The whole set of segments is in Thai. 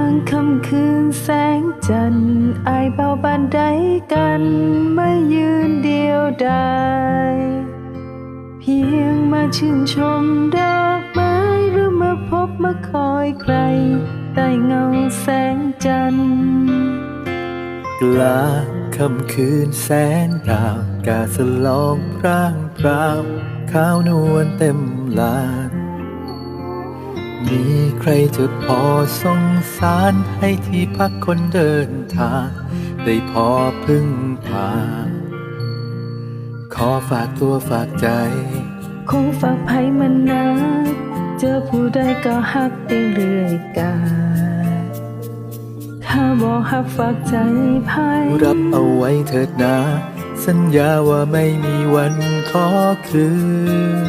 างคำคืนแสงจันทร์อายเบาบานใดกันไม่ยืนเดียวดายเพียงมาชื่นชมดอกไม้หรือมาพบมาคอยใครใต้เงาแสงจันทร์กลางค่ำคืนแสนดาวกาสลองพร่างพราวขาวนวลเต็มลาน มีใครจะพอสงสารให้ที่พักคนเดินทาง ได้พอพึ่งพา ขอฝากตัวฝากใจ คงฝากภัยมันนักเจอผู้ใดก็ฮักไปเรื่อยกาลถ้าบอกฮักฝากใจภัยรับเอาไว้เถิดนะ สัญญาว่าไม่มีวันขอคืน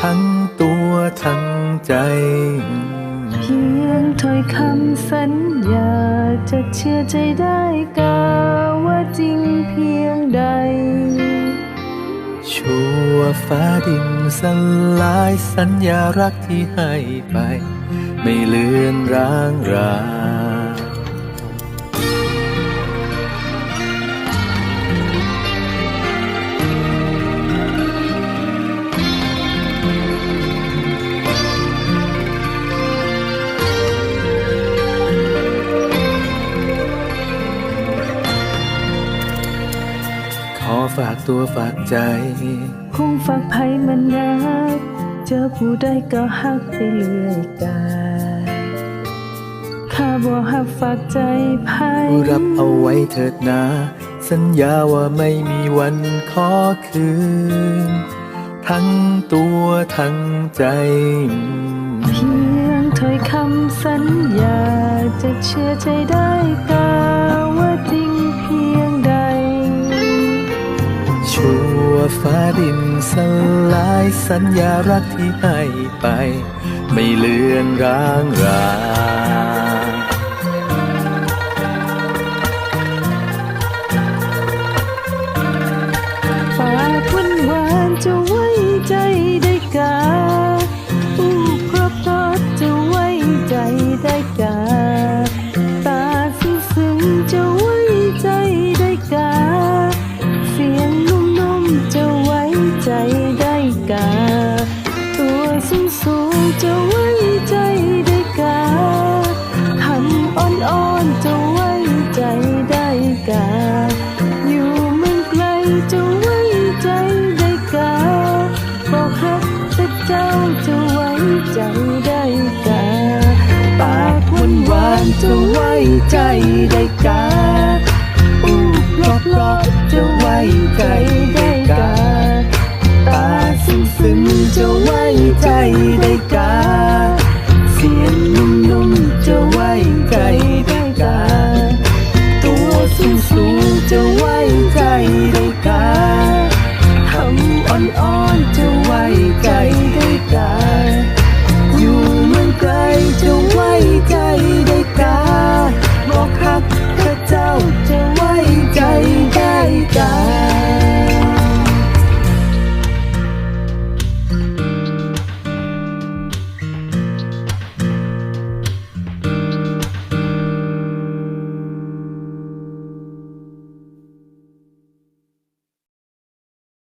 ทั้งตัวทั้ง ใจ เพียงถ้อยคำสัญญาจะเชื่อใจได้กาว่าจริงเพียงใด ชัวฟ้าดินสลายสัญญารักที่ให้ไป ไม่เลือนร้างราากตัวฝากใจ คงฝากภัยมันนักเจอผู้ใดก็ฮักไปเรื่อยกาลข้าบอกฮักฝากใจภัยรับเอาไว้เถิดนะสัญญาว่าไม่มีวันขอคืน ทั้งตัวทั้งใจ เพียงถ้อยคำสัญญาจะเชื่อใจได้ก ฟ้าดินสลายสัญญารักที่ให้ไป ไม่เลือนร้างรา กา อยู่มืองไกลจะไว้ใจได้กาบอกฮักแต่เจ้าจะไว้ใจได้กา ปากหวานหวานจะไว้ใจได้กาอู้ปลอบปลอบจะไว้ใจได้กา ตาซึ้งซึ้งจะไว้ใจได้กา